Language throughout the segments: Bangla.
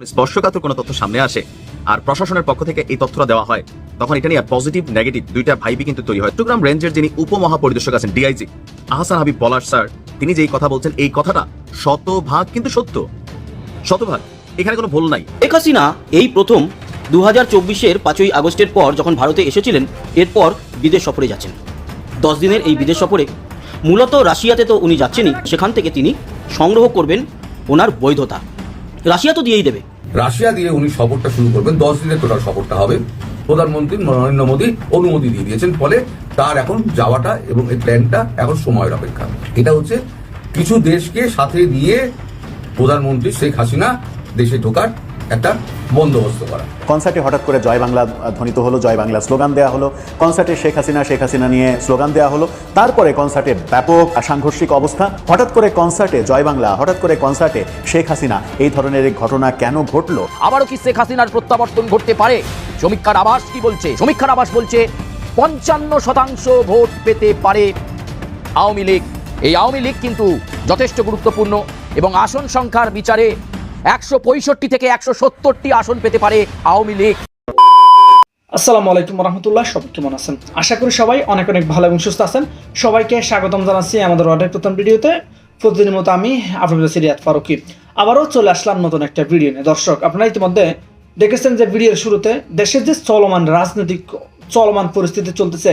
স্পর্শকাতর কোনো তথ্য সামনে আসে। আর প্রশাসনের পক্ষ থেকে এই তথ্যটা দেওয়া হয়। তখন এটা নিয়ে পজিটিভ নেগেটিভ দুইটা ভাইবি কিন্তু তৈরি হয়। চট্টগ্রাম রেঞ্জের যিনি উপমহাপরিদর্শক আছেন ডিআইজি আহসান হাবিব পলাশ স্যার, তিনি যেই কথা বলছেন, এই কথাটা শতভাগ কিন্তু সত্য। শতভাগ, এখানে কোনো ভুল নাই। শেখ হাসিনা এই প্রথম দু হাজার চব্বিশের পাঁচই আগস্টের পর যখন ভারতে এসেছিলেন, এরপর বিদেশ সফরে যাচ্ছেন। দশ দিনের এই বিদেশ সফরে মূলত রাশিয়াতে তো উনি যাচ্ছেনই। সেখান থেকে তিনি সংগ্রহ করবেন ওনার বৈধতা। রাশিয়া তো দিয়েই দেবে। রাশিয়া দিয়ে উনি সফরটা শুরু করবেন, দশ দিনের টোটাল সফরটা হবে। প্রধানমন্ত্রী নরেন্দ্র মোদী অনুমতি দিয়ে দিয়েছেন, ফলে তার এখন যাওয়াটা এবং এই প্ল্যানটা এখন সময়ের অপেক্ষা। এটা হচ্ছে কিছু দেশকে সাথে নিয়ে প্রধানমন্ত্রী শেখ হাসিনা দেশে ঢোকার একটা বন্দোবস্ত করা। কনসার্টে হঠাৎ করে জয় বাংলা ধ্বনিত হলো জয় বাংলা স্লোগান দেওয়া হলো। কনসার্টে শেখ হাসিনা শেখ হাসিনা নিয়ে স্লোগান দেওয়া হলো। তারপরে কনসার্টে ব্যাপক সাংঘর্ষিক অবস্থা। হঠাৎ করে কনসার্টে জয় বাংলা হঠাৎ করে কনসার্টে শেখ হাসিনা। এই ধরনের ঘটনা কেন ঘটলো? আবারও কি শেখ হাসিনার প্রত্যাবর্তন ঘটতে পারে? সমীক্ষার আবাস কি বলছে? সমীক্ষার আবাস বলছে পঞ্চান্ন শতাংশ ভোট পেতে পারে আওয়ামী লীগ। এই আওয়ামী লীগ কিন্তু যথেষ্ট গুরুত্বপূর্ণ এবং আসন সংখ্যার বিচারে একশো পঁয়ষট্টি থেকে একশো আসন পেতে পারে আওয়ামী লীগ। আসসালামু আলাইকুম রহমতুল্লাহ সবাই কেমন আছেন? আশা করি সবাই অনেক অনেক ভালো এবং সুস্থ আছেন। সবাইকে স্বাগতম জানাচ্ছি আমাদের অর্ডার প্রথম ভিডিওতে। প্রতিদিনের মতো আমি আপনাদের সিরিয়াত ফারুকি। আবারও চলে আসলাম নতুন একটা ভিডিও নিয়ে। দর্শক, আপনারা ইতিমধ্যে দেখেছেন যে ভিডিওর শুরুতে দেশের যে চলমান রাজনৈতিক, চলমান পরিস্থিতি চলতেছে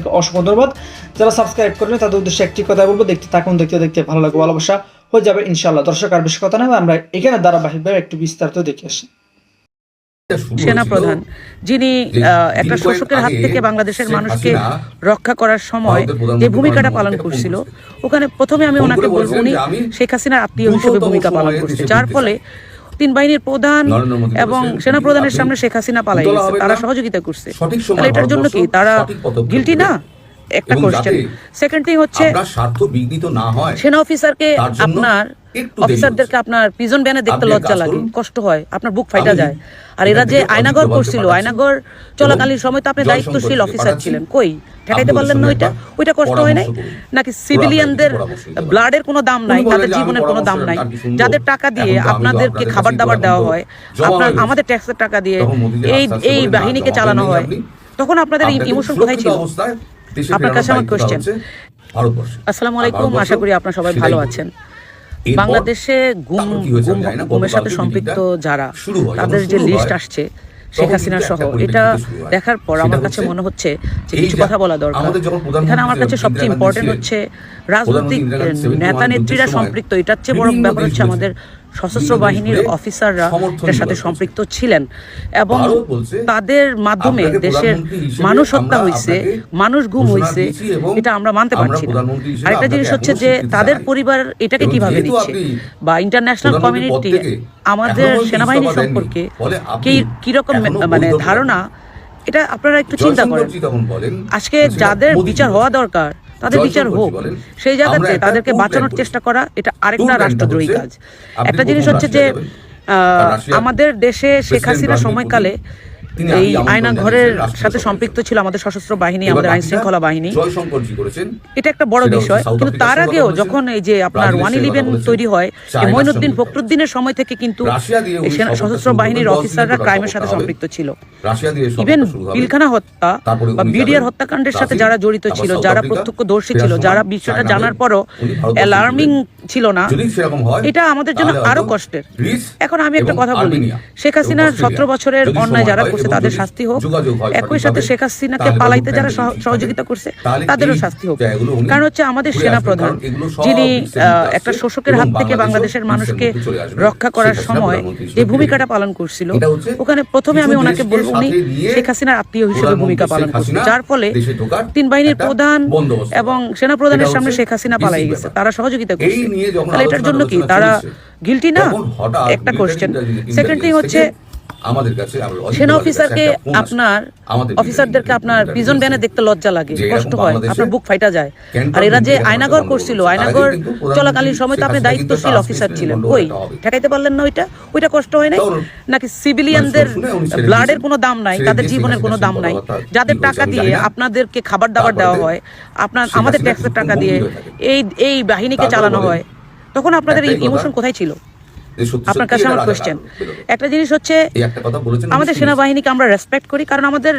তাদেরকে অসংখ্য ধন্যবাদ। যারা সাবস্ক্রাইব করেন তাদের উদ্দেশ্যে একটি কথা বলব দেখতে থাকুন দেখতে দেখতে ভালো লাগবে ভালোবাসা হয়ে যাবে ইনশাল্লাহ দর্শক আর বেশি কথা না আমরা এখানে ধারাবাহিকভাবে একটু বিস্তারিত দেখে আসি। এটা শুরু সেনা প্রধান যিনি আহ, একটা শোষকের হাত থেকে বাংলাদেশের মানুষকে রক্ষা করার সময় যে ভূমিকাটা পালন করছিল ওখানে প্রথমে আমি ওনাকে বলব উনি শেখ হাসিনার আত্মীয় হিসেবে ভূমিকা পালন করছে। যার ফলে তিন বাহিনীর প্রধান এবং সেনা প্রধানের সামনে শেখ হাসিনা পালাই তারা সহযোগিতা করছে। তাহলে এটার জন্য কি? তারা গিলটি না? একটা কোশ্চেন সেকেন্ড থিং হচ্ছে স্বার্থ বিঘ্নিত না হয় সেনা অফিসারকে আপনার অফিসারদেরকে আপনার পিজন ব্যানে দেখতে লজ্জা লাগে কষ্ট হয় আপনার বুক ফাইটা যায়। আর এরা যে আয়নাগর করছিল আয়নাগর চলাকালীন সময় তো আপনি দায়িত্বশীল অফিসার ছিলেন কই? ঠেকাইতে পারলেন না ওইটা? ওইটা কষ্ট হয় নাই? নাকি সিভিলিয়ানদের। ব্লাডের কোনো দাম নাই তাদের জীবনের কোনো দাম নাই? যাদের টাকা দিয়ে আপনাদেরকে খাবার দাবার দেওয়া হয় আপনার আমাদের ট্যাক্সের টাকা দিয়ে এই এই বাহিনীকে চালানো হয়। তখন আপনাদের ইমোশন কোথায় ছিল? আপনার কাছে আমার। আসসালামু আলাইকুম আশা করি আপনারা সবাই ভালো আছেন। বাংলাদেশে গুম গুমের সাথে সম্পৃক্ত যারা তাদের যে লিস্ট আসছে শেখ কিন্তু হাসিনা সহ এটা দেখার পর আমার কাছে মনে হচ্ছে যে কিছু কথা বলা দরকার। এখানে আমার কাছে সবচেয়ে ইম্পর্টেন্ট হচ্ছে রাজনৈতিক নেতা নেত্রীরা সম্পৃক্ত এটার চেয়ে বড় ব্যাপার হচ্ছে আমাদের সশস্ত্র বাহিনীর অফিসাররা এটার সাথে সম্পৃক্ত ছিলেন এবং তাদের মাধ্যমে দেশের মানুষ হত্যা হয়েছে মানুষ গুম হয়েছে এটা আমরা মানতে পারছি না। আরেকটা জিনিস হচ্ছে যে তাদের পরিবার এটাকে কীভাবে নিচ্ছে বা ইন্টারন্যাশনাল কমিউনিটি আমাদের সেনাবাহিনী সম্পর্কে কি কীরকম মানে ধারণা? এটা আপনারা একটু চিন্তা করেন। আজকে যাদের বিচার হওয়া দরকার তাদের বিচার হোক। সেই জায়গাতে তাদেরকে বাঁচানোর চেষ্টা করা এটা আরেকটা রাষ্ট্রদ্রোহী কাজ। একটা জিনিস হচ্ছে যে আহ, আমাদের দেশে শেখ হাসিনা সময়কালে এই আয়না ঘরের সাথে সম্পৃক্ত ছিল আমাদের সশস্ত্র বাহিনী আমাদের আইন শৃঙ্খলা বাহিনী। এটা একটা বড় বিষয়। কিন্তু তার আগেও কথা যখন এই যে আপনার ওয়ান ইলেভেন তৈরি হয় মইনুদ্দিন ফখরুদ্দিনের সময় থেকে কিন্তু রাশিয়া দিয়ে এই উনি সেনা- সফরটা সশস্ত্র শুরু করবেন, বাহিনীর দশ দিনের অফিসাররা টোটাল ক্রাইমের সাথে সফরটা হবে। সম্পৃক্ত ছিল। রাশিয়া দিয়ে সফরটা ইভেন শুরু হবে। পিলখানা হত্যা তারপরে বা উনি বিডিআর যাবেন হত্যাকাণ্ডের সাথে ব্রাজিল, যারা জড়িত তারপর ছিল সাউথ যারা আফ্রিকা, তাদের শাস্তি হোক একই সাথে শেখ হাসিনাকে পালাইতে যারা সহযোগিতা করছে তাদেরও শাস্তি হোক। কারণ হচ্ছে আমাদের সেনাপ্রধান যিনি একটা শোষকের হাত থেকে বাংলাদেশের মানুষকে রক্ষা করার সময় যে ভূমিকাটা পালন করছিল ওখানে প্রথমে আমি ওনাকে বলব উনি শেখ হাসিনার আত্মীয় হিসেবে ভূমিকা পালন করছেন যার ফলে তিন বাহিনীর প্রধান এবং সেনা প্রধানের সামনে শেখ হাসিনা পালাই গেছে তারা সহযোগিতা করছে। তাহলে এটার জন্য কি? তারা গিলটি না? একটা কোশ্চেন সেকেন্ড থিং হচ্ছে আমাদের কাছে সেনা অফিসারকে আপনার অফিসারদেরকে আপনার পিজন দেখতে লজ্জা লাগে কষ্ট হয় আপনার বুক ফাইটা যায়। আর এরা যে আয়নাগর করছিল আয়নাগর চলাকালীন সময় তো আপনি দায়িত্বশীল অফিসার ছিলেন। ওই ঠেকাইতে পারলেন না ওইটা? ওইটা কষ্ট হয় নাই? নাকি সিভিলিয়ানদের ব্লাডের কোনো দাম নাই তাদের জীবনের কোনো দাম নাই। যাদের টাকা দিয়ে আপনাদেরকে খাবার দাবার দেওয়া হয় আপনার আমাদের ট্যাক্সের টাকা দিয়ে এই এই বাহিনীকে চালানো হয়। তখন আপনাদের ইমোশন কোথায় ছিল? আমাদের সেনাবাহিনীকে আমরা রেসপেক্ট করি কারণ আমাদের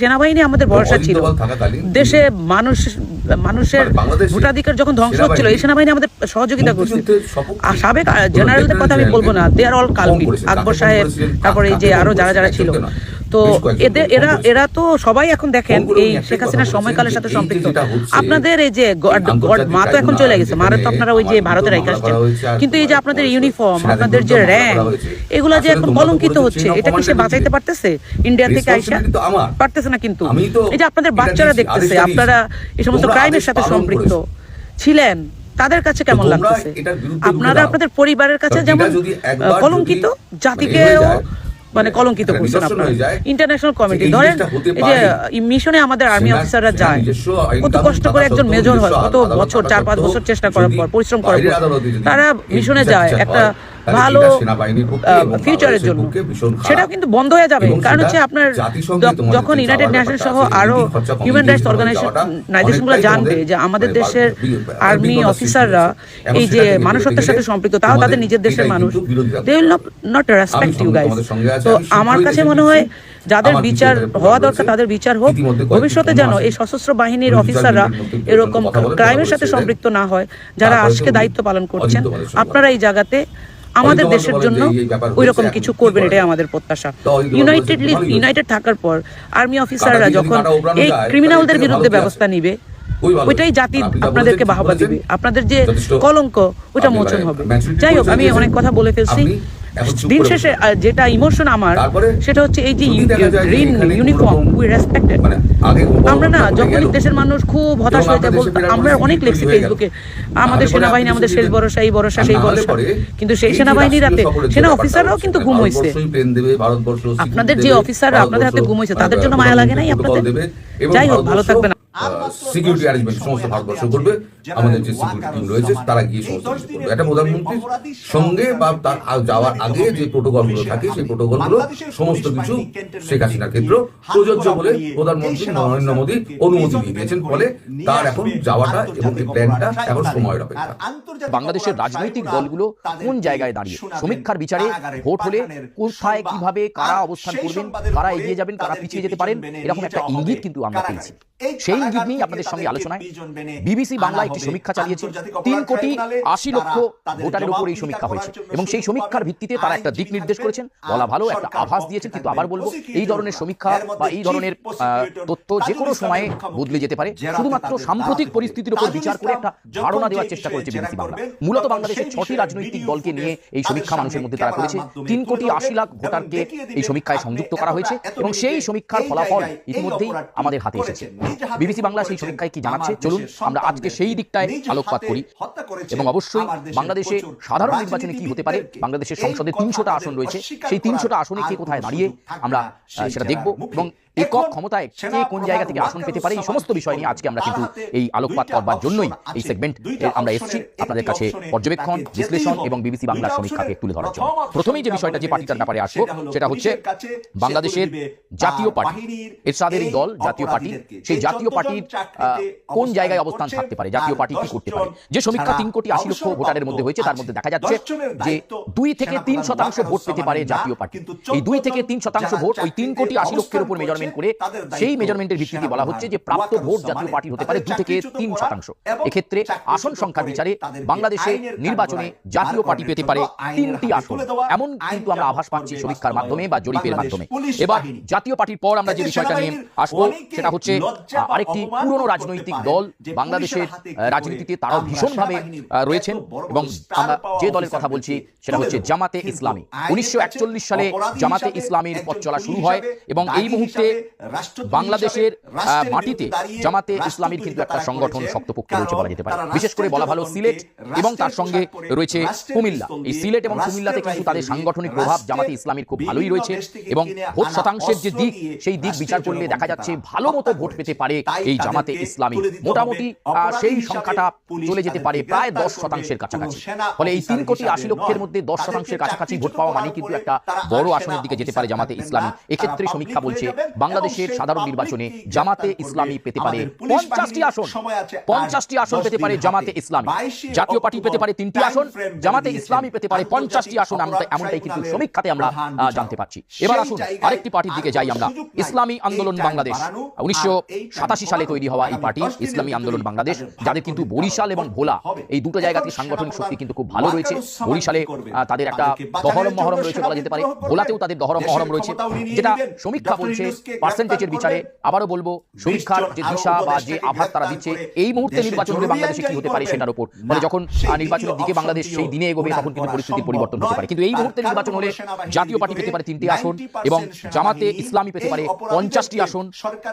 সেনাবাহিনী আমাদের ভরসা ছিল। দেশে মানুষ মানুষের ভোটাধিকার যখন ধ্বংস হচ্ছিল এই সেনাবাহিনী আমাদের সহযোগিতা করছে সাবেক জেনারেলদের কথা আমি বলব না দে আর অল কালমি আকবর সাহেব তারপরে এই যে আরও যারা যারা ছিল। তো এদের এরা এরা তো সবাই এখন দেখেন এই শেখ হাসিনার সময়কালের সাথে সম্পৃক্ত। আপনাদের এই যে মা তো এখন চলে গেছে। মারা তো আপনারা ওই যে ভারতের রেখে আসছেন কিন্তু এই যে আপনাদের ইউনিফর্ম আপনাদের যে র্যাঙ্ক এগুলা যে এখন কলঙ্কিত হচ্ছে এটা কি সে বাঁচাইতে পারতেছে? ইন্ডিয়া থেকে আইসা পারতেছে না কিন্তু। এই যে আপনাদের বাচ্চারা দেখতেছে আপনারা এই সমস্ত ক্রাইমের সাথে সম্পৃক্ত ছিলেন তাদের কাছে কেমন লাগতেছে? আপনারা আপনাদের পরিবারের কাছে যেমন কলঙ্কিত জাতিকেও মানে, মানে কলঙ্কিত করছেন আপনারা। ইন্টারন্যাশনাল কমিটি ধরেন এই যে মিশনে আমাদের আর্মি অফিসাররা যায় কত কষ্ট করে একজন মেজর হয় কত বছর চার পাঁচ বছর চেষ্টা করার পর পরিশ্রম করার পর। তারা মিশনে যায় একটা ভালো ফিউচারের জন্য। সেটাও কিন্তু বন্ধ হয়ে যাবে। কারণ হচ্ছে আপনার যখন ইউনাইটেড নেশন সহ আরও হিউম্যান রাইটস অর্গানাইজেশনগুলো জানবে যে আমাদের দেশের আর্মি অফিসাররা এই যে মানুষ হত্যার সাথে সম্পৃক্ত তাও তাদের নিজের দেশের মানুষ। They will not respect you guys তো আমার কাছে মনে হয় যাদের বিচার হওয়া দরকার তাদের বিচার হোক ভবিষ্যতে যেন এই সশস্ত্র বাহিনীর অফিসাররা এরকম ক্রাইমের সাথে সম্পৃক্ত না হয় যারা আজকে দায়িত্ব পালন করছেন আপনারা এই জায়গাতে আমাদের দেশের জন্য ওই রকম কিছু করবেন এটাই আমাদের প্রত্যাশা। ইউনাইটেডলি ইউনাইটেড থাকার পর আর্মি অফিসাররা যখন এই ক্রিমিনালদের বিরুদ্ধে ব্যবস্থা নিবে ওইটাই জাতি আপনাদেরকে বাহবা দিবে। আপনাদের যে কলঙ্ক ওটা মোচন হবে। যাই হোক আমি অনেক কথা বলে ফেলছি। দিন শেষে যেটা ইমোশন আমার সেটা হচ্ছে এই যে ঋণ ইউনিফর্ম উই রেসপেক্টেড আমরা না যখন দেশের মানুষ খুব হতাশ হয়ে যায় আমরা অনেক লেখছি ফেসবুকে আমাদের সেনাবাহিনী আমাদের শেষ ভরসা এই ভরসা সেই ভরসা। কিন্তু সেই সেনাবাহিনী রাতে সেনা অফিসাররাও কিন্তু ঘুম হয়েছে। আপনাদের যে অফিসাররা আপনাদের হাতে ঘুম হয়েছে তাদের জন্য মায়া লাগে নাই আপনাদের? যাই হোক ভালো থাকবেন। সিকিউরিটি অ্যারেঞ্জমেন্ট সমস্ত ভারতবর্ষ করবে আমাদের যে সিকিউরিটি রয়েছে তারা গিয়ে সমস্ত কিছু করবে। একটা প্রধানমন্ত্রীর সঙ্গে বা তার যাওয়ার আগে যে প্রোটোকলগুলো থাকে সেই প্রোটোকলগুলো সমস্ত কিছু শেখ হাসিনার ক্ষেত্রেও প্রযোজ্য বলে প্রধানমন্ত্রী নরেন্দ্র মোদী অনুমতি দিয়ে দিয়েছেন ফলে তার এখন যাওয়াটা এবং এই প্ল্যানটা এখন সময়ের অপেক্ষা। বাংলাদেশের রাজনৈতিক দলগুলো কোন জায়গায় দাঁড়িয়ে? সমীক্ষার বিচারে ভোট হলে কোথায় কীভাবে কারা অবস্থান করবেন কারা এগিয়ে যাবেন কারা পিছিয়ে যেতে পারেন এরকম একটা ইঙ্গিত কিন্তু আমরা পেয়েছি। সেই ইঙ্গিত নিয়ে আপনাদের সঙ্গে আলোচনায় বিবিসি বাংলায় একটি সমীক্ষা চালিয়েছে। তিন কোটি আশি লক্ষ ভোটারের উপর এই সমীক্ষা হয়েছে। এবং সেই সমীক্ষার ভিত্তিতে তারা একটা দিক নির্দেশ করেছেন। বলা ভালো একটা আভাস দিয়েছেন কিন্তু আবার বলব এই ধরনের সমীক্ষা বা এই ধরনের তথ্য যে কোনো সময়ে বদলে যেতে পারে। শুধুমাত্র সাম্প্রতিক পরিস্থিতির উপর বিচার করে একটা ধারণা দেওয়ার চেষ্টা করেছে বিবিসি বাংলা। মূলত বাংলাদেশের ছটি রাজনৈতিক দলকে নিয়ে এই সমীক্ষা মানুষের মধ্যে তারা করেছে। তিন কোটি আশি লাখ ভোটারকে এই সমীক্ষায় সংযুক্ত করা হয়েছে এবং সেই সমীক্ষার ফলাফল ইতিমধ্যেই আমাদের হাতে এসেছে বিবিসি বাংলা সেই সমীক্ষায় কি জানাচ্ছে চলুন আমরা আজকে সেই দিকে দিকটায় আলোকপাত করি। এবং অবশ্যই বাংলাদেশে সাধারণ নির্বাচনে কি হতে পারে? বাংলাদেশের সংসদে তিনশোটা আসন রয়েছে। সেই তিনশোটা আসনে কে কোথায় দাঁড়িয়ে আমরা সেটা দেখব। এবং একক ক্ষমতায় কে কোন জায়গা থেকে আসন পেতে পারে এই সমস্ত বিষয় নিয়ে আজকে আমরা কিন্তু এই আলোকপাত করবার জন্যই এই সেগমেন্ট আমরা এসেছি আপনাদের কাছে পর্যবেক্ষণ বিশ্লেষণ এবং বিবিসি বাংলার সমীক্ষাকে তুলে ধরার জন্য। প্রথমেই যে বিষয়টা যে পার্টিটার ব্যাপারে আসব সেটা হচ্ছে বাংলাদেশের জাতীয় পার্টি। এরশাদের এই দল জাতীয় পার্টি সেই জাতীয় পার্টির কোন জায়গায় অবস্থান থাকতে পারে জাতীয় পার্টি কি করতে পারে? যে সমীক্ষা তিন কোটি আশি লক্ষ ভোটারের মধ্যে হয়েছে তার মধ্যে দেখা যাচ্ছে যে দুই থেকে তিন শতাংশ ভোট পেতে পারে জাতীয় পার্টি। এই দুই থেকে তিন শতাংশ ভোট ওই তিন কোটি আশি লক্ষের উপর মেজর মেজারমেন্ট করে সেই মেজারমেন্টের ভিত্তিতে বলা হচ্ছে যে প্রাপ্ত ভোট জাতীয় পার্টির হতে পারে দু থেকে তিন শতাংশ। এক্ষেত্রে আসন সংখ্যার বিচারে বাংলাদেশে নির্বাচনে জাতীয় পার্টি পেতে পারে তিনটি আসন। এমন কিন্তু আমরা আভাস পাচ্ছি সমীক্ষার মাধ্যমে বা জরিপের মাধ্যমে। এবার জাতীয় পার্টির পর আমরা যে বিষয়টা নিয়ে আসব সেটা হচ্ছে আরেকটি পুরনো রাজনৈতিক দল বাংলাদেশের রাজনীতিতে তারাও ভীষণভাবে রয়েছেন। এবং আমরা যে দলের কথা বলছি সেটা হচ্ছে জামাতে ইসলামী। উনিশশো একচল্লিশ সালে জামাতে ইসলামীর পথ চলা শুরু হয় এবং এই মুহূর্তে বাংলাদেশের মাটিতে জামাতে ইসলামীর কিন্তু একটা সংগঠন শক্তপক্ষে রয়েছে বলা যেতে পারে। বিশেষ করে বলা ভালো সিলেট এবং তার সঙ্গে রয়েছে কুমিল্লা। এই সিলেট এবং কুমিল্লাতে কিন্তু তাদের সাংগঠনিক প্রভাব জামাতে ইসলামীর খুব ভালোই রয়েছে এবং ভোট শতাংশের যে দিক সেই দিক বিচার করলে দেখা যাচ্ছে ভালো মতো ভোট পেতে পারে এই জামাতে ইসলামী। মোটামুটি আহ, সেই সংখ্যাটা চলে যেতে পারে প্রায় দশ শতাংশের কাছাকাছি। ফলে এই তিন কোটি আশি লক্ষের মধ্যে দশ শতাংশের কাছাকাছি ভোট পাওয়া মানে কিন্তু একটা বড় আসনের দিকে যেতে পারে জামাতে ইসলামী। এক্ষেত্রে সমীক্ষা বলছে বাংলাদেশের সাধারণ নির্বাচনে জামাতে ইসলামী পেতে পারে পঞ্চাশটি আসন। পঞ্চাশটি আসন পেতে পারে জামাতে ইসলামী। জাতীয় পার্টি পেতে পারে তিনটি আসন। জামাতে ইসলামী পেতে পারে পঞ্চাশটি আসন। আমরা এমনটাই কিন্তু সমীক্ষাতে আমরা জানতে পারছি। এবার আসুন আরেকটি পার্টির দিকে যাই আমরা। ইসলামী আন্দোলন বাংলাদেশ। উনিশশো সাতাশি সালে তৈরি হওয়া এই পার্টি ইসলামী আন্দোলন বাংলাদেশ। যাদের কিন্তু বরিশাল এবং ভোলা এই দুটো জায়গাতে সাংগঠনিক শক্তি কিন্তু খুব ভালো রয়েছে। বরিশালে তাদের একটা দহরম মহরম রয়েছে বলা যেতে পারে। ভোলাতেও তাদের দহরম মহরম রয়েছে। যেটা সমীক্ষা বলছে পার্সেন্টেজের বিচারে আবারও বলব সমীক্ষার যে দিশা বা যে আভাস তারা দিচ্ছে এই মুহূর্তে নির্বাচন হলে বাংলাদেশে কি হতে পারে সেটার উপর? মানে যখন নির্বাচনের দিকে বাংলাদেশ সেই দিনে এগোবে তখন কিন্তু পরিস্থিতির পরিবর্তন হতে পারে। কিন্তু এই মুহূর্তে নির্বাচন হলে জাতীয় পার্টি পেতে পারে তিনটি আসন এবং জামাতে ইসলামী পেতে পারে পঞ্চাশটি আসন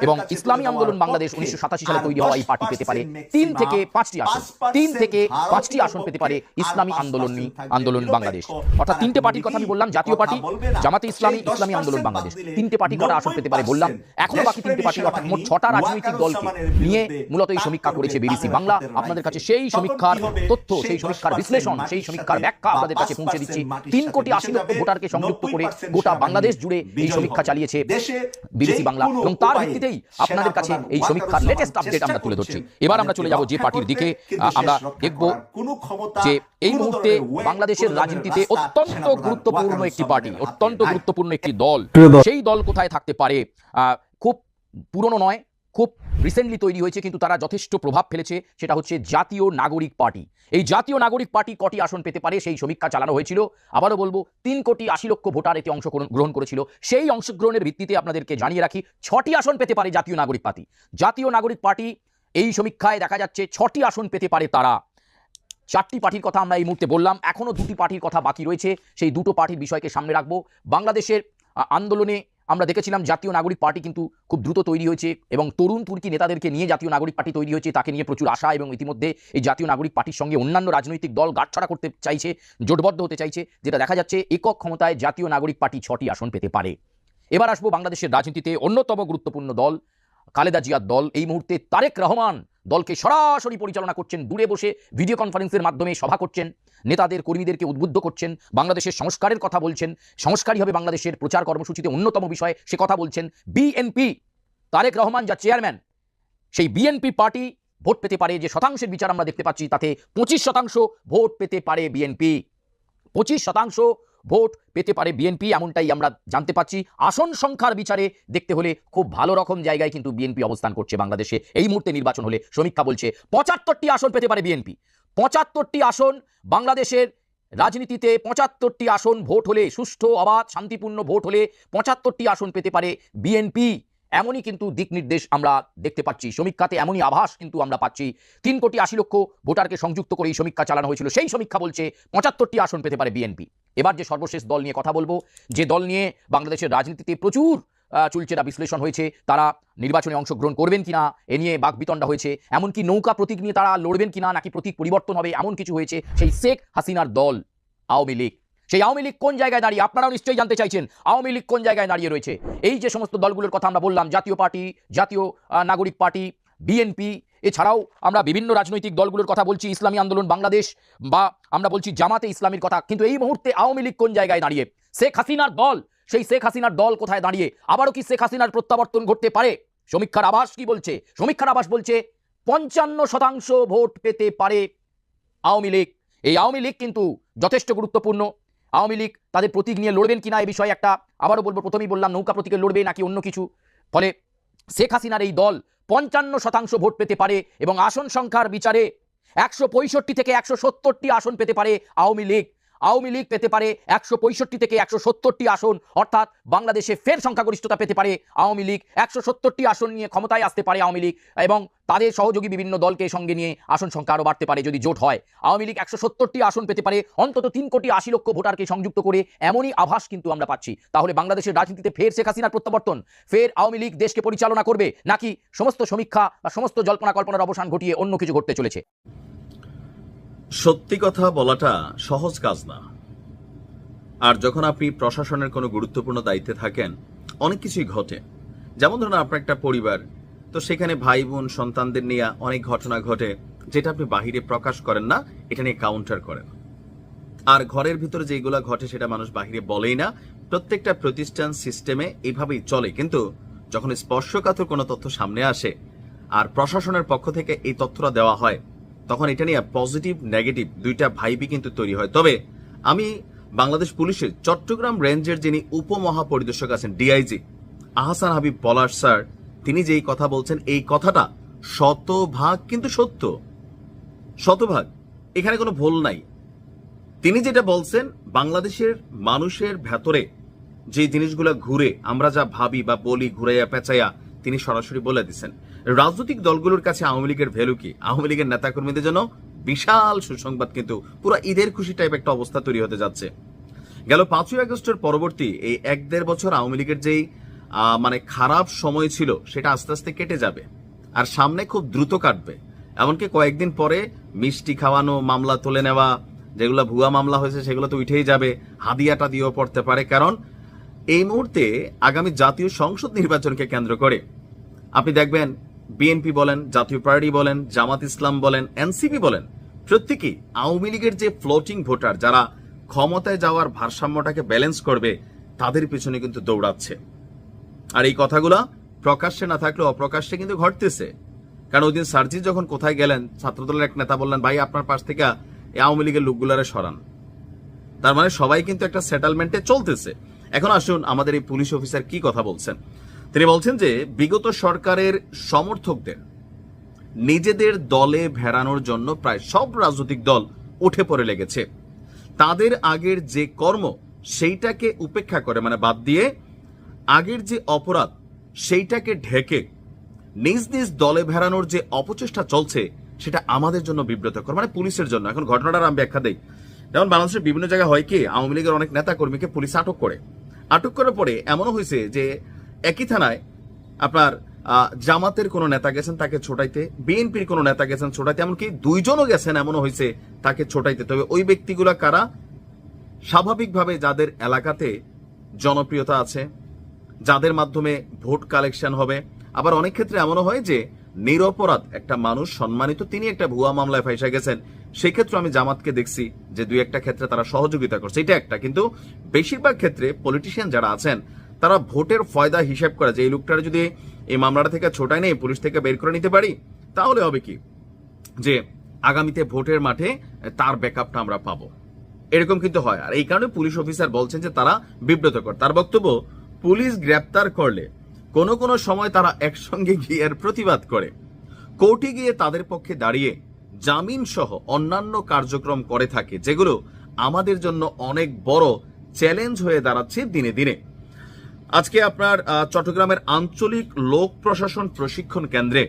এবং ইসলামী আন্দোলন বাংলাদেশ উনিশশো সাতাশি সালে তৈরি হওয়া এই পার্টি পেতে পারে। তিন থেকে পাঁচটি আসন। তিন থেকে পাঁচটি আসন পেতে পারে ইসলামী আন্দোলন আন্দোলন বাংলাদেশ। অর্থাৎ তিনটে পার্টির কথা আমি বললাম জাতীয় পার্টি জামাতে ইসলামী ইসলামী আন্দোলন বাংলাদেশ তিনটে পার্টি কটা আসন পেতে পারে বললাম এখনও বাকি তিনটে পার্টি অর্থাৎ মোট ছটা রাজনৈতিক দলকে নিয়ে মূলত এই সমীক্ষা করেছে বিবিসি বাংলা। আপনাদের কাছে সেই সমীক্ষার তথ্য সেই সমীক্ষার বিশ্লেষণ সেই সমীক্ষার ব্যাখ্যা আপনাদের কাছে পৌঁছে দিচ্ছি। তিন কোটি আশি লক্ষ ভোটারকে সংযুক্ত করে গোটা বাংলাদেশ জুড়ে এই সমীক্ষা চালিয়েছে বিবিসি বাংলা। এবং তার ভিত্তিতেই আপনাদের কাছে এই সমীক্ষার লেটেস্ট আপডেট আমরা তুলে ধরছি। এবার আমরা চলে যাব যে পার্টির দিকে। আমরা দেখব যে এই মুহূর্তে বাংলাদেশের রাজনীতিতে অত্যন্ত গুরুত্বপূর্ণ একটি পার্টি অত্যন্ত গুরুত্বপূর্ণ একটি দল সেই দল কোথায় থাকতে পারে খুব পুরনো নয়, খুব রিসেন্টলি তৈরি হয়েছে, কিন্তু তারা যথেষ্ট প্রভাব ফেলেছে, সেটা হচ্ছে জাতীয় নাগরিক পার্টি। এই জাতীয় নাগরিক পার্টি কটি আসন পেতে পারে, সেই সমীক্ষা চালানো হয়েছিল। আবারও বলব, তিন কোটি আশি লক্ষ ভোটার এতে অংশগ্রহণ গ্রহণ করেছিল। সেই অংশগ্রহণের ভিত্তিতে আপনাদেরকে জানিয়ে রাখি, ছটি আসন পেতে পারে জাতীয় নাগরিক পার্টি। জাতীয় নাগরিক পার্টি, এই সমীক্ষায় দেখা যাচ্ছে ছটি আসন পেতে পারে তারা। চারটি পার্টির কথা আমরা এই মুহূর্তে বললাম এখনও দুটি পার্টির কথা বাকি রয়েছে। সেই দুটো পার্টির বিষয়কে সামনে রাখব। বাংলাদেশের আন্দোলনে আমরা দেখেছিলাম জাতীয় নাগরিক পার্টি কিন্তু খুব দ্রুত তৈরি হয়েছে এবং তরুণ তুর্কি নেতাদেরকে নিয়ে জাতীয় নাগরিক পার্টি তৈরি হয়েছে, তাকে নিয়ে প্রচুর আশা এবং ইতিমধ্যে এই জাতীয় নাগরিক পার্টির সঙ্গে অন্যান্য রাজনৈতিক দল গাঁটছড়া করতে চাইছে, জোটবদ্ধ হতে চাইছে, যেটা দেখা যাচ্ছে একক ক্ষমতায় জাতীয় নাগরিক পার্টি ছটি আসন পেতে পারে। এবার আসব বাংলাদেশের রাজনীতিতে অন্যতম গুরুত্বপূর্ণ দল খালেদা জিয়ার দল, এই মুহূর্তে তারেক রহমান দলকে সরাসরি পরিচালনা করছেন। দূরে বসে ভিডিও কনফারেন্সের মাধ্যমে সভা করছেন, নেতাদের, কর্মীদেরকে উদ্বুদ্ধ করছেন, বাংলাদেশের সংস্কারের কথা বলছেন, সংস্কারই হবে বাংলাদেশের প্রচার কর্মসূচিতে অন্যতম বিষয়, সে কথা বলছেন বিএনপি। তারেক রহমান যা চেয়ারম্যান, সেই বিএনপি পার্টি ভোট পেতে পারে, যে শতাংশের বিচার আমরা দেখতে পাচ্ছি, তাতে পঁচিশ শতাংশ ভোট পেতে পারে বিএনপি। পঁচিশ শতাংশ ভোট পেতে পারে বিএনপি, এমনটাই আমরা জানতে পাচ্ছি। আসন সংখ্যার বিচারে দেখতে হলে খুব ভালো রকম জায়গায় কিন্তু বিএনপি অবস্থান করছে বাংলাদেশে। এই মুহূর্তে নির্বাচন হলে সমীক্ষা বলছে, পঁচাত্তরটি আসন পেতে পারে বিএনপি। পঁচাত্তরটি আসন বাংলাদেশের রাজনীতিতে পঁচাত্তরটি আসন ভোট হলে সুষ্ঠু, অবাধ, শান্তিপূর্ণ ভোট হলে পঁচাত্তরটি আসন পেতে পারে বিএনপি। এমনই কিন্তু দিক নির্দেশ আমরা দেখতে পাচ্ছি। সমীক্ষাতে এমনই আভাস কিন্তু আমরা পাচ্ছি। তিন কোটি আশি লক্ষ ভোটারকে সংযুক্ত করে এই সমীক্ষা চালানো হয়েছিল। সেই সমীক্ষা বলছে, পঁচাত্তরটি আসন পেতে পারে বিএনপি। এবার যে সর্বশেষ দল নিয়ে কথা বলব, যে দল নিয়ে বাংলাদেশের রাজনীতিতে প্রচুর চুলচেরা বিশ্লেষণ হয়েছে, তারা নির্বাচনে অংশগ্রহণ করবেন কিনা, এ নিয়ে বাকবিতণ্ডা হয়েছে, এমনকি নৌকা প্রতীক নিয়ে তারা লড়বেন কিনা, নাকি প্রতীক পরিবর্তন হবে, এমন কিছু হয়েছে, সেই শেখ হাসিনার দল, আওয়ামী লীগ। সেই আওয়ামী লীগ কোন জায়গায় দাঁড়িয়ে, আপনারাও নিশ্চয়ই জানতে চাইছেন, আওয়ামী লীগ কোন জায়গায় দাঁড়িয়ে রয়েছে। এই যে সমস্ত দলগুলোর কথা আমরা বললাম, জাতীয় পার্টি, জাতীয় নাগরিক পার্টি, বিএনপি এছাড়াও আমরা বিভিন্ন রাজনৈতিক দলগুলোর কথা বলছি, ইসলামী আন্দোলন, বাংলাদেশ, বা আমরা বলছি জামাতে ইসলামীর কথা। কিন্তু এই মুহূর্তে আওয়ামী লীগ কোন জায়গায় দাঁড়িয়ে? শেখ হাসিনার দল। সেই শেখ হাসিনার দল কোথায় দাঁড়িয়ে? আবারও কি শেখ হাসিনার প্রত্যাবর্তন ঘটতে পারে? সমীক্ষার আবাস কি বলছে? সমীক্ষার আবাস বলছে পঞ্চান্ন শতাংশ ভোট পেতে পারে আওয়ামী লীগ। এই আওয়ামী লীগ কিন্তু যথেষ্ট গুরুত্বপূর্ণ। আওয়ামী লীগ তাদের প্রতীক নিয়ে লড়বেন কিনা এই বিষয়ে একটা, আবারও বলব, প্রথমেই বললাম, নৌকা প্রতীকে লড়বে নাকি অন্য কিছু? ফলে শেখ হাসিনার এই দল পঞ্চান্ন শতাংশ ভোট পেতে পারে এবং আসন সংখ্যার বিচারে একশো পঁয়ষট্টি থেকে একশো আসন পেতে পারে আওয়ামী লীগ। আওয়ামী লীগ পেতে পারে একশো পঁয়ষট্টি থেকে একশো আসন, অর্থাৎ বাংলাদেশে ফের সংখ্যাগরিষ্ঠতা পেতে পারে আওয়ামী লীগ। একশো আসন নিয়ে ক্ষমতায় আসতে পারে আওয়ামী লীগ এবং তাদের সহযোগী বিভিন্ন দলকে সঙ্গে নিয়ে আসন সংখ্যা আরও বাড়তে পারে যদি জোট হয়। আওয়ামী লীগ একশো আসন পেতে পারে, অন্তত তিন কোটি আশি লক্ষ ভোটারকে সংযুক্ত করে এমনই আভাস কিন্তু আমরা পাচ্ছি। তাহলে বাংলাদেশের রাজনীতিতে ফের শেখ হাসিনার প্রত্যাবর্তন? ফের আওয়ামী লীগ দেশকে পরিচালনা করবে নাকি সমস্ত সমীক্ষা বা সমস্ত জল্পনা কল্পনার অবসান ঘটিয়ে অন্য কিছু ঘটতে চলেছে? সত্যি কথা বলাটা সহজ কাজ না। আর যখন আপনি প্রশাসনের কোনো গুরুত্বপূর্ণ দায়িত্বে থাকেন, অনেক কিছুই ঘটে। যেমন ধরুন আপনার একটা পরিবার, তো সেখানে ভাই বোন সন্তানদের নিয়ে অনেক ঘটনা ঘটে, যেটা আপনি বাহিরে প্রকাশ করেন না, এটা নিয়ে কাউন্টার করেন। আর ঘরের ভিতরে যেগুলো ঘটে, সেটা মানুষ বাহিরে বলেই না। প্রত্যেকটা প্রতিষ্ঠান সিস্টেমে এইভাবেই চলে। কিন্তু যখন স্পর্শকাতর কোনো তথ্য সামনে আসে, আর প্রশাসনের পক্ষ থেকে এই তথ্যটা দেওয়া হয় তখন এটা নিয়ে পজিটিভ নেগেটিভ দুইটা ভাইবই কিন্তু তৈরি হয়। তবে আমি বাংলাদেশ পুলিশের চট্টগ্রাম রেঞ্জের যিনি উপমহাপরিদর্শক আছেন ডিআইজি আহসান হাবিব পলাশ স্যার, তিনি যেই কথা বলছেন, এই কথাটা শতভাগ কিন্তু সত্য। শতভাগ। এখানে কোনো ভুল নাই। তিনি যেটা বলছেন, বাংলাদেশের মানুষের ভেতরে যে জিনিসগুলো ঘুরে, আমরা যা ভাবি বা বলি, ঘুরাইয়া, পেঁচাইয়া, তিনি সরাসরি বলে দিচ্ছেন রাজনৈতিক দলগুলোর কাছে আওয়ামী লীগের ভ্যালু কি? আওয়ামী লীগের নেতাকর্মীদের জন্য বিশাল সুসংবাদ কিন্তু পুরো ঈদের খুশি টাইপ একটা অবস্থা তৈরি হতে যাচ্ছে। গেল পাঁচই আগস্টের পরবর্তী এই এক দেড় বছর আওয়ামী লীগের যেই মানে খারাপ সময় ছিল, সেটা আস্তে আস্তে কেটে যাবে আর সামনে খুব দ্রুত কাটবে। এমনকি কয়েকদিন পরে মিষ্টি খাওয়ানো, মামলা তুলে নেওয়া, যেগুলো ভুয়া মামলা হয়েছে সেগুলো তো উঠেই যাবে, হাদিয়াটা দিয়েও পড়তে পারে। কারণ এই মুহূর্তে আগামী জাতীয় সংসদ নির্বাচনকে কেন্দ্র করে, আপনি দেখবেন বিএনপি বলেন, জাতীয় পার্টি বলেন, জামাত ইসলাম বলেন, এনসিপি বলেন, প্রত্যেকেই আওয়ামী লীগের যে ফ্লোটিং ভোটার যারা ক্ষমতায় যাওয়ার ভারসাম্যটাকে ব্যালেন্স করবে, তাদের পিছনে কিন্তু দৌড়াচ্ছে। আর এই কথাগুলা প্রকাশ্যে না থাকলেও অপ্রকাশ্যে কিন্তু ঘটতেছে। কারণ ওই দিন সার্জিৎ যখন কোথায় গেলেন, ছাত্রদলের এক নেতা বললেন, ভাই, আপনার পাশ থেকে আওয়ামী লীগের লোকগুলারে সরান। তার মানে সবাই কিন্তু একটা সেটেলমেন্টে চলতেছে। এখন আসুন আমাদের এই পুলিশ অফিসার কি কথা বলছেন? তিনি বলছেন যে, বিগত সরকারের সমর্থকদের নিজেদের দলে ভেড়ানোর জন্য প্রায় সব রাজনৈতিক দল উঠে পড়ে লেগেছে। তাদের আগের যে কর্ম, সেইটাকে উপেক্ষা করে মানে বাদ দিয়ে আগের যে অপরাধ, সেইটাকে ঢেকে নিজ নিজ দলে ভেড়ানোর যে অপচেষ্টা চলছে, সেটা আমাদের জন্য বিব্রতকর মানে পুলিশের জন্য। এখন ঘটনাটার আমি ব্যাখ্যা দেই। যেমন বাংলাদেশের বিভিন্ন জায়গায় হয় কি, আওয়ামী লীগের অনেক নেতা কর্মীকে পুলিশ আটক করে। আটক করার পরে এমনও হয়েছে যে একই থানায় আপনার জামাতের কোনো নেতা গেছেন তাকে ছোটাইতে, বিএনপির কোনো নেতা গেছেন ছোটাইতে, এমনকি দুইজনও গেছেন এমনও হয়েছে তাকে ছোটাইতে। তবে ওই ব্যক্তিগুলা কারা? স্বাভাবিকভাবে যাদের এলাকাতে জনপ্রিয়তা আছে, যাদের মাধ্যমে ভোট কালেকশন হবে, আবার অনেক ক্ষেত্রে এমনও হয় যে নিরপরাধ একটা মানুষ, সম্মানিত তিনি একটা ভুয়া মামলায় ফাইসা গেছেন, সেক্ষেত্রে আমি জামাতকে দেখছি যে দুই একটা ক্ষেত্রে তারা সহযোগিতা করছে। এটা একটা, কিন্তু বেশিরভাগ ক্ষেত্রে পলিটিশিয়ান যারা আছেন তারা ভোটের ফয়দা হিসাব করে যে এই লোকটার যদি এই মামলাটা থেকে ছোটায় নেই, পুলিশ থেকে বের করে নিতে পারি, তাহলে হবে কি? যে আগামীতে ভোটের মাঠে তার ব্যাকআপটা আমরা পাবো। এরকম কিন্তু হয়। আর এই কারণে পুলিশ অফিসার বলছেন যে তারা বিব্রতকর। তার বক্তব্য, পুলিশ গ্রেপ্তার করলে কোনো কোনো সময় তারা একসঙ্গে গিয়ে প্রতিবাদ করে। কোর্টে গিয়ে তাদের পক্ষে দাঁড়িয়ে জামিন সহ অন্যান্য কার্যক্রম করে থাকে, যেগুলো আমাদের জন্য অনেক বড় চ্যালেঞ্জ হয়ে দাঁড়াচ্ছে দিনে দিনে। আজকে আপনার চট্টগ্রামের আঞ্চলিক লোক প্রশাসন প্রশিক্ষণ কেন্দ্রে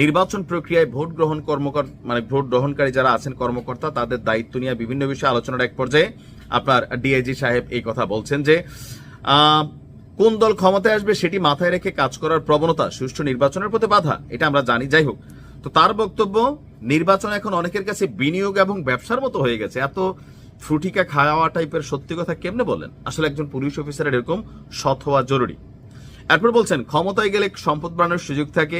নির্বাচন প্রক্রিয়ায় ভোট গ্রহণ কর্মকর্তা মানে ভোট গ্রহণকারী যারা আছেন কর্মকর্তা, তাদের দায়িত্ব নিয়ে বিভিন্ন বিষয়ে আলোচনার এক পর্যায়ে আপনার ডিআইজি সাহেব এই কথা বলছেন যে কোন দল ক্ষমতায় আসবে সেটি মাথায় রেখে কাজ করার প্রবণতা সুষ্ঠু নির্বাচনের প্রতি বাধা, এটা আমরা জানি। যাই হোক, তো তার বক্তব্য, নির্বাচন এখন অনেকের কাছে বিনিয়োগ এবং ব্যবসার মতো হয়ে গেছে। এত ফ্রুটিকা খাওয়া টাইপের সত্যি কথা কেমনে বলেন? আসলে একজন পুলিশ অফিসারের এরকম সৎ হওয়া জরুরি। এরপর বলছেন, ক্ষমতায় গেলে সম্পদ বাড়ানোর সুযোগ থাকে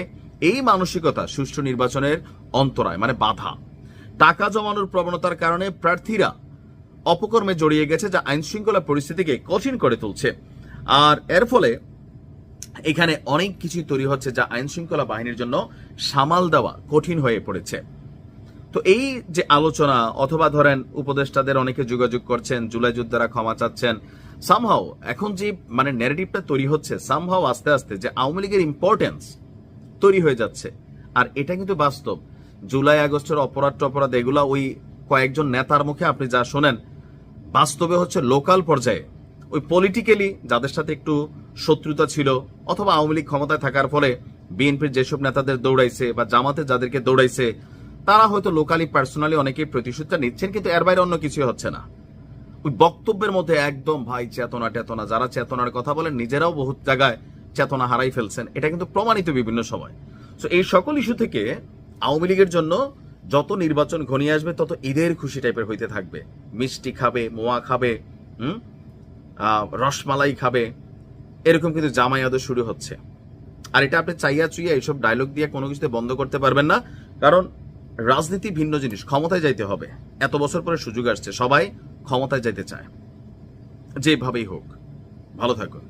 এই মানসিকতা সুষ্ঠু নির্বাচনের অন্তরায় মানে বাধা। টাকা জমানোর প্রবণতার কারণে প্রার্থীরা অপকর্মে জড়িয়ে গেছে যা আইন শৃঙ্খলা পরিস্থিতিকে কঠিন করে তুলছে। আর এর ফলে এখানে অনেক কিছুই তৈরি হচ্ছে যা আইন শৃঙ্খলা বাহিনীর জন্য সামাল দেওয়া কঠিন হয়ে পড়েছে। তো এই যে আলোচনা, অথবা ধরেন উপদেষ্টাদের অনেকে যোগাযোগ করছেন জুলাই যোদ্ধারা ক্ষমা চাচ্ছেন সামহাও এখন যে মানে ন্যারেটিভটা তৈরি হচ্ছে সামহাও আস্তে আস্তে যে আওয়ামী লীগের ইম্পর্টেন্স তৈরি হয়ে যাচ্ছে। আর এটা কিন্তু বাস্তব। জুলাই, আগস্টের অপরাধ টপরাধ এগুলা ওই কয়েকজন নেতার মুখে আপনি যা শোনেন, বাস্তবে হচ্ছে লোকাল পর্যায়ে ওই পলিটিক্যালি যাদের সাথে একটু শত্রুতা ছিল, অথবা আওয়ামী লীগ ক্ষমতায় থাকার ফলে বিএনপির যেসব নেতাদের দৌড়াইছে বা জামাতে যাদেরকে দৌড়াইছে তারা হয়তো লোকালি পার্সোনালি অনেকেই প্রতিশোধটা নিচ্ছেন, কিন্তু এর বাইরে অন্য কিছুই হচ্ছে না। ওই বক্তব্যের মধ্যে একদম ভাই চেতনা টেতনা, যারা চেতনার কথা বলেন, নিজেরাও বহুত জায়গায় চেতনা হারাই ফেলছেন। এটা কিন্তু প্রমাণিত বিভিন্ন সময়। তো এই সকল ইস্যু থেকে আওয়ামী লীগের জন্য যত নির্বাচন ঘনিয়ে আসবে, তত ঈদের খুশি টাইপের হইতে থাকবে। মিষ্টি খাবে, মোয়া খাবে, হুম? রসমালাই খাবে। এরকম কিন্তু আদর শুরু হচ্ছে। আর এটা আপনি চাইয়া চুইয়া এইসব ডায়লগ দিয়ে কোনো কিছুতে বন্ধ করতে পারবেন না। কারণ রাজনীতি ভিন্ন জিনিস, ক্ষমতায় যাইতে হবে। এত বছর পরে সুযোগ আসছে, সবাই ক্ষমতায় যাইতে চায়। যেভাবেই হোক, ভালো থাকুন।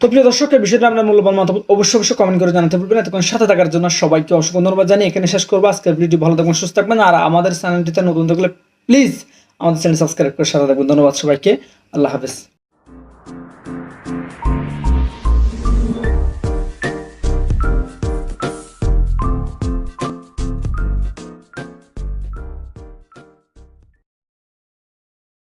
তো প্রিয় দর্শক, এই বিষয়টা আপনার মূল্যবান মতামত অবশ্যই অবশ্যই কমেন্ট করে জানাতে ভুলবেন এতক্ষণ সাথে থাকার জন্য সবাইকে অসংখ্য ধন্যবাদ জানিয়ে এখানে শেষ করব। আজকের ভিডিও ভালো থাকবেন সুস্থ থাকবেন। আর আমাদের চ্যানেলটিতে নতুন থাকলে প্লিজ আমাদের চ্যানেল সাবস্ক্রাইব করে সাথে থাকবেন ধন্যবাদ সবাইকে। আল্লাহ হাফেজ।